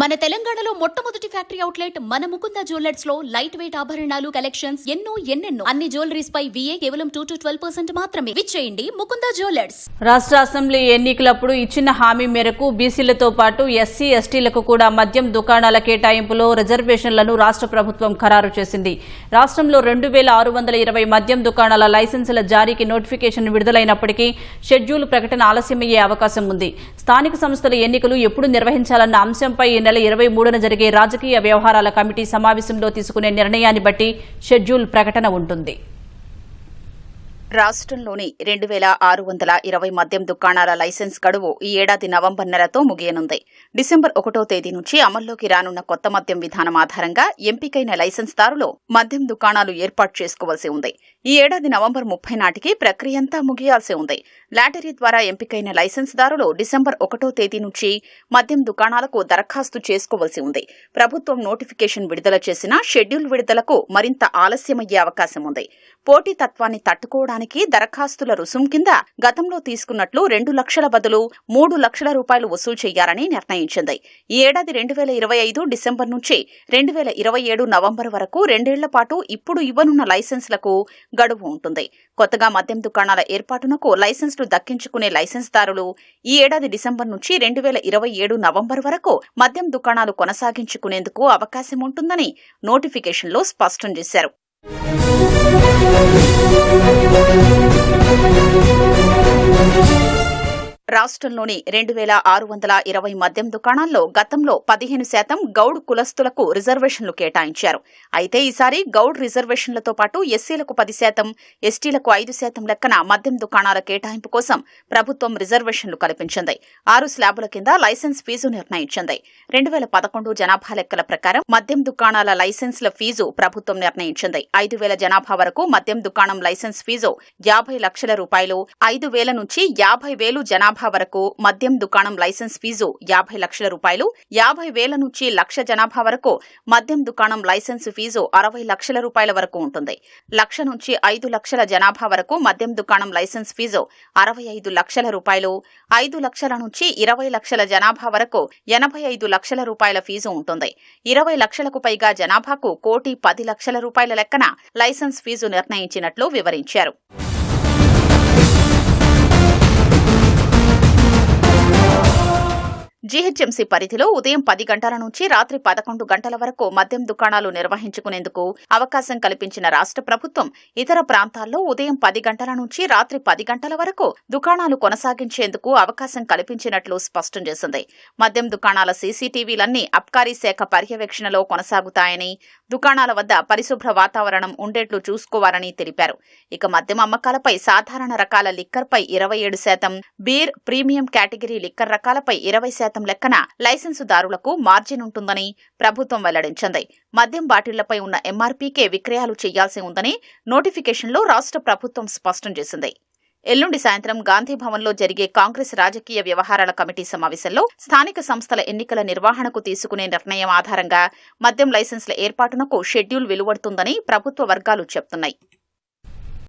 మన తెలంగాణలో మొట్టమొదటి ఫ్యాక్టరీ అవుట్లెట్ మన ముకుంద జ్యువెలర్స్లో లైట్ వెయిట్ ఆభరణాలు కలెక్షన్స్ ఎన్నో ఎన్నెన్నో. అన్ని జ్యువెలరీస్ పై విఏ కేవలం టూ టు ట్వెల్వ్ పర్సెంట్ మాత్రమే. విచ్చేయండి ముకుంద జ్యువెలర్స్. రాష్ట్ర అసెంబ్లీ ఎన్నికలప్పుడు ఇచ్చిన హామీ మేరకు బీసీలతో పాటు ఎస్సీ ఎస్టీలకు కూడా మద్యం దుకాణాల కేటాయింపులో రిజర్వేషన్లను రాష్ట్ర ప్రభుత్వం ఖరారు చేసింది. రాష్ట్రంలో రెండు వేల ఆరు వందల ఇరవై మద్యం దుకాణాల లైసెన్సుల జారీకి నోటిఫికేషన్ విడుదలైనప్పటికీ షెడ్యూల్ ప్రకటన ఆలస్యమయ్యే అవకాశం ఉంది. స్థానిక సంస్థల ఎన్నికలు ఎప్పుడు నిర్వహించాలన్న అంశంపై నెల ఇరవై మూడున జరిగే రాజకీయ వ్యవహారాల కమిటీ సమావేశంలో తీసుకునే నిర్ణయాన్ని బట్టి షెడ్యూల్ ప్రకటన ఉంటుంది. రాష్ట్రంలోని రెండు వేల ఆరు వందల ఇరవై మద్యం దుకాణాల లైసెన్స్ గడువు ఈ ఏడాది నవంబర్ నెలతో ముగియనుంది. డిసెంబర్ ఒకటో తేదీ నుంచి అమల్లోకి రానున్న కొత్త మద్యం విధానం ఆధారంగా ఎంపికైన లైసెన్స్దారులు మద్యం దుకాణాలు ఏర్పాటు చేసుకోవాల్సి ఉంది. ఈ ఏడాది నవంబర్ ముప్పై నాటికి ప్రక్రియంతా ముగియాల్సి ఉంది. లాటరీ ద్వారా ఎంపికైన లైసెన్స్దారులు డిసెంబర్ ఒకటో తేదీ నుంచి మద్యం దుకాణాలకు దరఖాస్తు చేసుకోవాల్సి ఉంది. ప్రభుత్వం నోటిఫికేషన్ విడుదల చేసిన షెడ్యూల్ విడుదలకు మరింత ఆలస్యమయ్యే అవకాశం ఉంది. పోటీతత్వాన్ని తట్టుకోవడానికి దరఖాస్తుల రుసుం కింద గతంలో తీసుకున్నట్లు రెండు లక్షల బదులు మూడు లక్షల రూపాయలు వసూలు చేయాలని నిర్ణయించింది. ఈ ఏడాది రెండు వేల ఇరవై ఐదు డిసెంబర్ నుంచి రెండు వేల ఇరవై ఏడు నవంబర్ వరకు రెండేళ్ళ పాటు ఇప్పుడు ఇవ్వనున్న లైసెన్సులకు గడువు ఉంటుంది. కొత్తగా మద్యం దుకాణాల ఏర్పాటునకు లైసెన్సులు దక్కించుకునే లైసెన్స్దారులు ఈ ఏడాది డిసెంబర్ నుంచి రెండు వేల ఇరవై ఏడు నవంబర్ వరకు మద్యం దుకాణాలు కొనసాగించుకునేందుకు అవకాశం ఉంటుందని నోటిఫికేషన్లో స్పష్టం చేశారు. Thank you. రాష్ట్రంలోని రెండు వేల ఆరు వందల ఇరవై మద్యం దుకాణాల్లో గతంలో పదిహేను శాతం గౌడ్ కులస్తులకు రిజర్వేషన్లు కేటాయించారు. అయితే ఈసారి గౌడ్ రిజర్వేషన్లతో పాటు ఎస్సీలకు పది శాతం ఎస్టీలకు ఐదు శాతం లెక్కన మద్యం దుకాణాల కేటాయింపు కోసం ప్రభుత్వం రిజర్వేషన్లు కల్పించింది. ఆరు స్లాబుల కింద లైసెన్స్ ఫీజు నిర్ణయించింది. రెండు వేల పదకొండు జనాభా లెక్కల ప్రకారం మద్యం దుకాణాల లైసెన్స్ల ఫీజు ప్రభుత్వం నిర్ణయించింది. ఐదు వేల జనాభా వరకు మద్యం దుకాణం లైసెన్స్ ఫీజు యాభై లక్షల రూపాయలు ఐదు వేల నుంచి యాభై వేలు జనాభా వరకు మద్యం దుకాణం లైసెన్స్ ఫీజు యాభై లక్షల రూపాయలు యాభై వేల నుంచి లక్ష జనాభా వరకు మద్యం దుకాణం లైసెన్స్ ఫీజు అరవై లక్షల రూపాయల వరకు ఉంటుంది. లక్ష నుంచి ఐదు లక్షల జనాభా వరకు మద్యం దుకాణం లైసెన్స్ ఫీజు అరవై ఐదు లక్షల రూపాయలు ఐదు లక్షల నుంచి ఇరవై లక్షల జనాభా వరకు ఎనభై ఐదు లక్షల రూపాయల ఫీజు ఉంటుంది. ఇరవై లక్షలకు పైగా జనాభాకు కోటి పది లక్షల రూపాయల లెక్కన లైసెన్స్ ఫీజు నిర్ణయించినట్లు వివరించారు. జీహెచ్ఎంసీ పరిధిలో ఉదయం పది గంటల నుంచి రాత్రి పదకొండు గంటల వరకు మద్యం దుకాణాలు నిర్వహించుకునేందుకు అవకాశం కల్పించిన రాష్ట్ర ప్రభుత్వం ఇతర ప్రాంతాల్లో ఉదయం పది గంటల నుంచి రాత్రి పది గంటల వరకు దుకాణాలు కొనసాగించేందుకు అవకాశం కల్పించినట్లు స్పష్టం చేసింది. మద్యం దుకాణాల సీసీటీవీలన్నీ అబ్కారీ శాఖ పర్యవేక్షణలో కొనసాగుతాయని దుకాణాల వద్ద పరిశుభ్ర వాతావరణం ఉండేట్లు చూసుకోవాలని తెలిపారు. ఇక మద్యం అమ్మకాలపై సాధారణ రకాల లిక్కర్పై ఇరవై ఏడు శాతం బీర్ ప్రీమియం కేటగిరీ లిక్కర్ రకాలపై ఇరవై శాతం లెక్కన లైసెన్సుదారులకు మార్జిన్ ఉంటుందని ప్రభుత్వం వెల్లడించింది. మద్యం బాటిళ్ళపై ఉన్న ఎంఆర్పీకే విక్రయాలు చేయాల్సి ఉందని నోటిఫికేషన్లో రాష్ట్ర ప్రభుత్వం స్పష్టం చేసింది. ఎల్లుండి సాయంత్రం గాంధీభవన్లో జరిగే కాంగ్రెస్ రాజకీయ వ్యవహారాల కమిటీ సమావేశంలో స్థానిక సంస్థల ఎన్నికల నిర్వహణకు తీసుకునే నిర్ణయం ఆధారంగా మద్యం లైసెన్సుల ఏర్పాటునకు షెడ్యూల్ వెలువడుతుందని ప్రభుత్వ వర్గాలు చెబుతున్నాయి